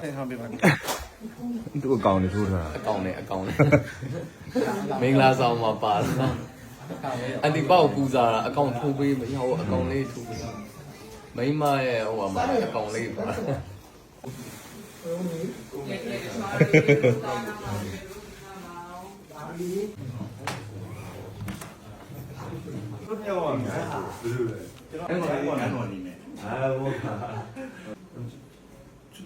ဆင်ထားပေးပါသူ့အကောင်လေးထိုးထားအကောင်နဲ့အကောင်နဲ့မင်္ဂလာဆောင်မှာပါလာအန်တီပေါ့ပူဇာတာအကောင်ထိုးပေးမရဘူးအကောင်လေးထိုးပေးမိမရဲ့ဟိုမှာအကောင်လေးပါပြောပါမယ်ဘယ်လိုလဲကျွန်တော်ကတော့ကတော့နေမယ်အာဘောခါချူတော့ဒီ ကချူ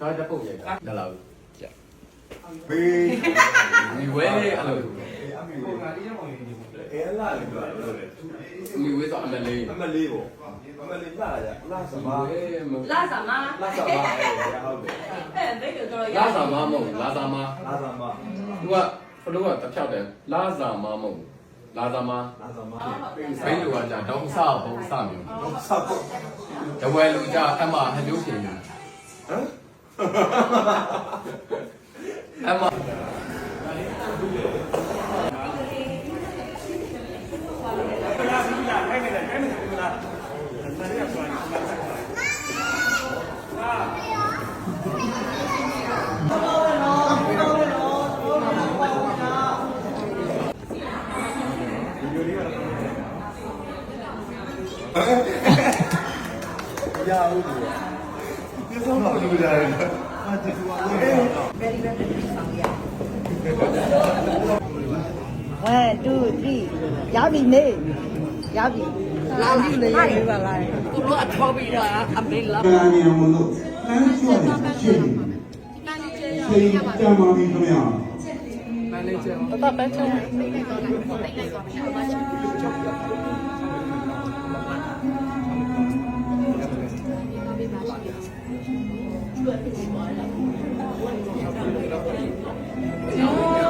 ဒါတပုတ်ရိုက်တာဒါလားကြဘေးဒီဝဲအဲ့လိုအဲလာလေပြောလို့လေဒီဝဲဆိုအမလေးအမလေးပေါ့အမလေးလာကြလာစပါဝဲမလာစာမလာစပါဟုတ်တယ်အဲ့ဒါကြတော့လာစာမမဟုတ်လာစာမလာစပါသူကဘလို့ကတစ်ဖြောက်တယ်လာစာမမဟုတ်လာစာမလာစပါဘိန်းလူကကြာဒေါက်ဆာဘုံစမျိုးဆောက်ဟမ်တဝဲလူကြအမဟမျိုးရှင် 哎妈！要不？ ဒီစောင်းလို့ကြရတယ်အာတူတူအောင်လေ very very ဆောင်ရ one two three ရပြီနေရပြီလာပြီလေရပြီပါလားသူတို့အထောပြီးတော့အမေလာကာနီယမလို့တန်းချွတ်နေရှင်းရှင်းကြမ်းပါပြီခင်ဗျာမန်နေဂျာတော့ပဲချုံ Chưa.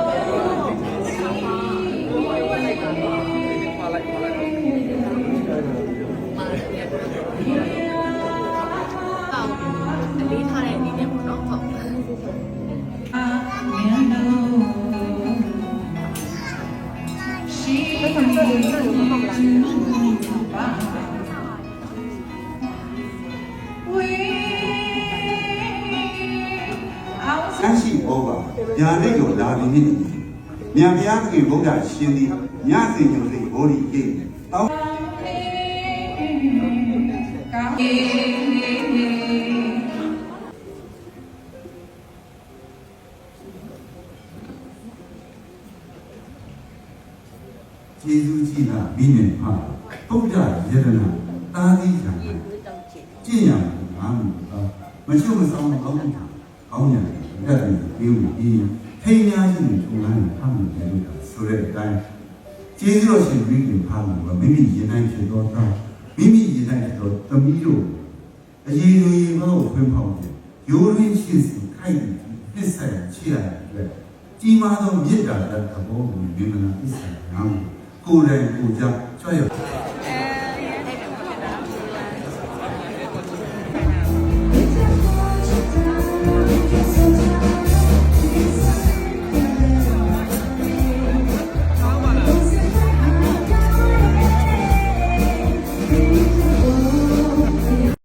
ဆန်းရှိဩဘာညာနဲ့ကျော်လာပြီနေမြန်ဘုရားသခင်ဗုဒ္ဓရှင်သည်ညစင်ကျော်စိတ်ဘောဓိကိတောင်းကျေးဇူးကြီးတာမိနေပါဗုဒ္ဓယတနာတာသီးခံကြည်ရမှာမချုပ်မဆောင်ကောင်းတာကောင်းရတယ် တက်ပြီးပြီးပြီးထိန်းများခြင်းထုံလန်းထားမှုတယ်လို့ဆိုတဲ့အတိုင်းကျေးဇူးတော်ရှင်ဝိကင်ဖားမှာမိမိရင်တိုင်းဖြစ်သောသားမိမိရင်တိုင်းဖြစ်သောသမီးတို့အရေးကြီးဘောဖွင့်ဖောက်တယ်ရိုးရင်းရှိစီခိုက်ပြီးပစ္စယချရတဲ့ကြီးမားသောမေတ္တာတတ်သဘောကိုမြင်မနာပစ္စယငါကိုယ်တိုင်ကိုယ်ကြောင့်ကြွရ